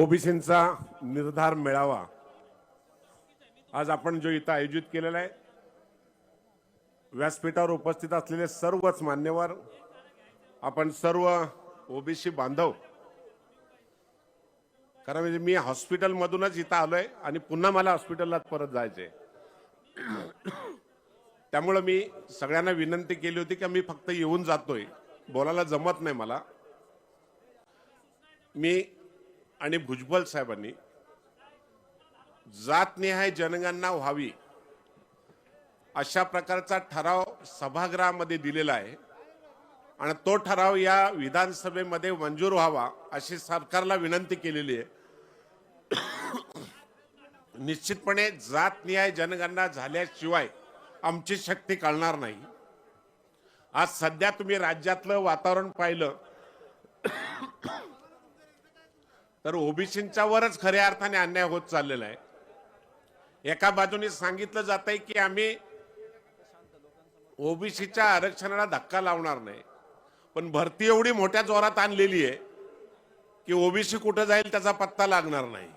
ओबीसींचा निर्धार मिळावा आज आपण जो इथं आयोजित केलेला आहे व्यासपीठावर उपस्थित असलेले सर्वच मान्यवर आपण सर्व ओबीसी बांधव कारण म्हणजे मी हॉस्पिटलमधूनच इथं आलोय आणि पुन्हा मला हॉस्पिटलला परत जायचंय. त्यामुळं मी सगळ्यांना विनंती केली होती की मी फक्त येऊन जातोय. बोलायला जमत नाही मला. मी आणि भुजबल साहेबांनी जातनिहाय जनगणना व्हावी अशा प्रकारचा ठराव सभागृहामध्ये दिलेला आहे. आणि तो ठराव या विधानसभेमध्ये मंजूर व्हावा अशी सरकारला विनंती केलेली आहे. निश्चितपणे जातनिहाय जनगणना झाल्याशिवाय आमची शक्ती कळणार नाही. आज सध्या तुम्ही राज्यातलं वातावरण पाहिलं. तर ओबीसींच्या वरच खऱ्या अर्थाने अन्याय होत चाललेला आहे. एका बाजूने सांगितलं जात आहे की आम्ही ओबीसीच्या आरक्षणाला धक्का लावणार नाही. पण भरती एवढी मोठ्या जोरात आणलेली आहे की ओबीसी कुठं जाईल त्याचा पत्ता लागणार नाही.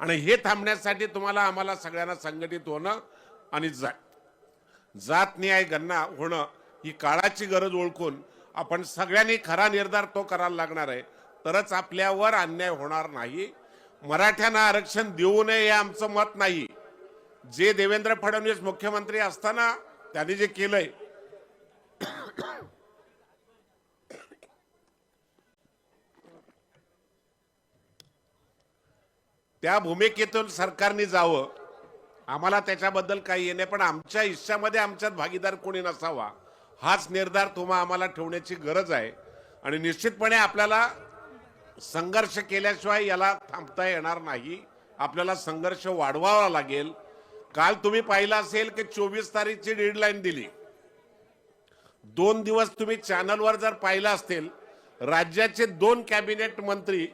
आणि हे थांबण्यासाठी तुम्हाला आम्हाला सगळ्यांना संघटित होणं आणि जात. जात न्याय गणना होणं ही काळाची गरज ओळखून आपण सगळ्यांनी खरा निर्धार तो करायला लागणार आहे. तरच आपल्यावर अन्याय होणार नाही. मराठ्यांना आरक्षण देऊ नये हे आमचं मत नाही. जे देवेंद्र फडणवीस मुख्यमंत्री असताना त्यांनी जे केलंय. त्या भूमिकेतून सरकारने जावं. आम्हाला त्याच्याबद्दल काही येणे पण आमच्या हिश्श्यामध्ये आमच्यात भागीदार कोणी नसावा. हाच निर्धार तुम्हा आम्हाला ठेवण्याची गरज आहे. आणि निश्चितपणे आपल्याला संघर्ष केल्याशिवाय याला थांबता येणार नाही. आपल्याला संघर्ष वाढवावा लागेल. काल तुम्ही पाहिलं असेल की चोवीस तारीखची डेडलाईन दिली. दोन दिवस तुम्ही चॅनलवर जर पाहिलं असेल राज्याचे दोन कॅबिनेट मंत्री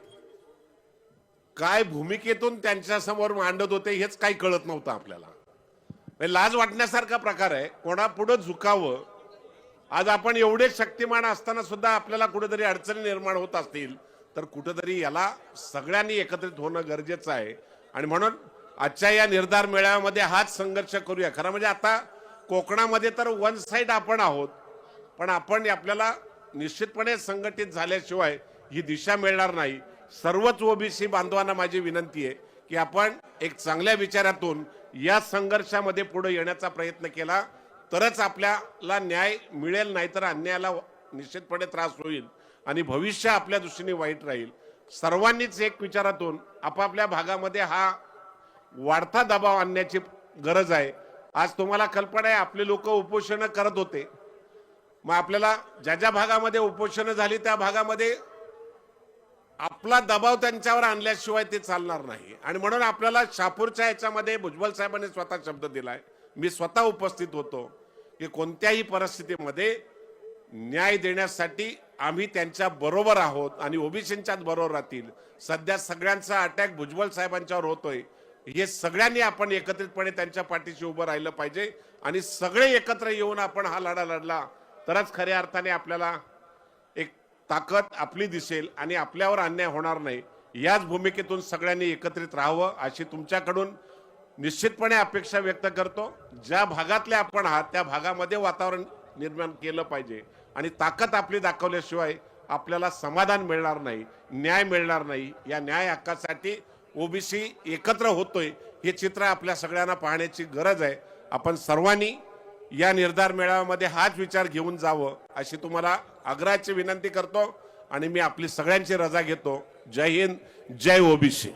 काय भूमिकेतून त्यांच्यासमोर मांडत होते हेच काही कळत नव्हतं आपल्याला. म्हणजे लाज वाटण्यासारखा प्रकार आहे. कोणापुढं झुकावं? आज आपण एवढे शक्तिमान असताना सुद्धा आपल्याला कुठेतरी अडचणी निर्माण होत असतील. तर कुठंतरी याला सगळ्यांनी एकत्रित होणं गरजेचं आहे. आणि म्हणून आजच्या या निर्धार मेळाव्यामध्ये हाच संघर्ष करूया. खरं म्हणजे आता कोकणामध्ये तर वन साईड आपण आहोत पण आपण आपल्याला निश्चितपणे संघटित झाल्याशिवाय ही दिशा मिळणार नाही. सर्वच ओबीसी बांधवांना माझी विनंती आहे की आपण एक चांगल्या विचारातून या संघर्षामध्ये पुढे येण्याचा प्रयत्न केला तरच आपल्याला न्याय मिळेल नाहीतर अन्यायाला निश्चितपणे त्रास होईल. आणि भविष्य आपल्या दृष्टीने वाईट राहील. सर्वांनीच एक विचारातून आपापल्या भागामध्ये हा वाढता दबाव आणण्याची गरज आहे. आज तुम्हाला कल्पना आहे आपले लोक उपोषणं करत होते. मग आपल्याला ज्या ज्या भागामध्ये उपोषणं झाली त्या भागामध्ये आपला दबाव त्यांच्यावर आणल्याशिवाय ते चालणार नाही. आणि म्हणून आपल्याला शापूरच्या याच्यामध्ये भुजबल साहेबांनी स्वतः शब्द दिलाय. मी स्वतः उपस्थित होतो की कोणत्याही परिस्थितीमध्ये न्याय देण्यासाठी आम्ही त्यांच्या बरोबर आहोत आणि ओबीसींच्याच बरोबर राहतील. सध्या सगळ्यांचा अटॅक भुजबल साहेबांच्यावर होतोय. हे सगळ्यांनी आपण एकत्रितपणे त्यांच्या पाठीशी उभं राहिलं पाहिजे आणि सगळे एकत्र येऊन आपण हा लढा लढला तरच खऱ्या अर्थाने आपल्याला एक ताकद आपली दिसेल आणि आपल्यावर अन्याय होणार नाही. याच भूमिकेतून सगळ्यांनी एकत्रित राहावं अशी तुमच्याकडून निश्चितपणे अपेक्षा व्यक्त करतो. ज्या भागातले आपण आहात त्या भागामध्ये वातावरण निर्माण केलं पाहिजे. आणि ताकद आपली दाखवल्याशिवाय आपल्याला समाधान मिळणार नाही न्याय मिळणार नाही. या न्याय हक्कासाठी ओबीसी एकत्र होतोय हे चित्र आपल्या सगळ्यांना पाहण्याची गरज आहे. आपण सर्वांनी या निर्धार मेळाव्यामध्ये हाच विचार घेऊन जावं अशी तुम्हाला आग्रहाची विनंती करतो आणि मी आपली सगळ्यांची रजा घेतो. जय हिंद जय ओबीसी.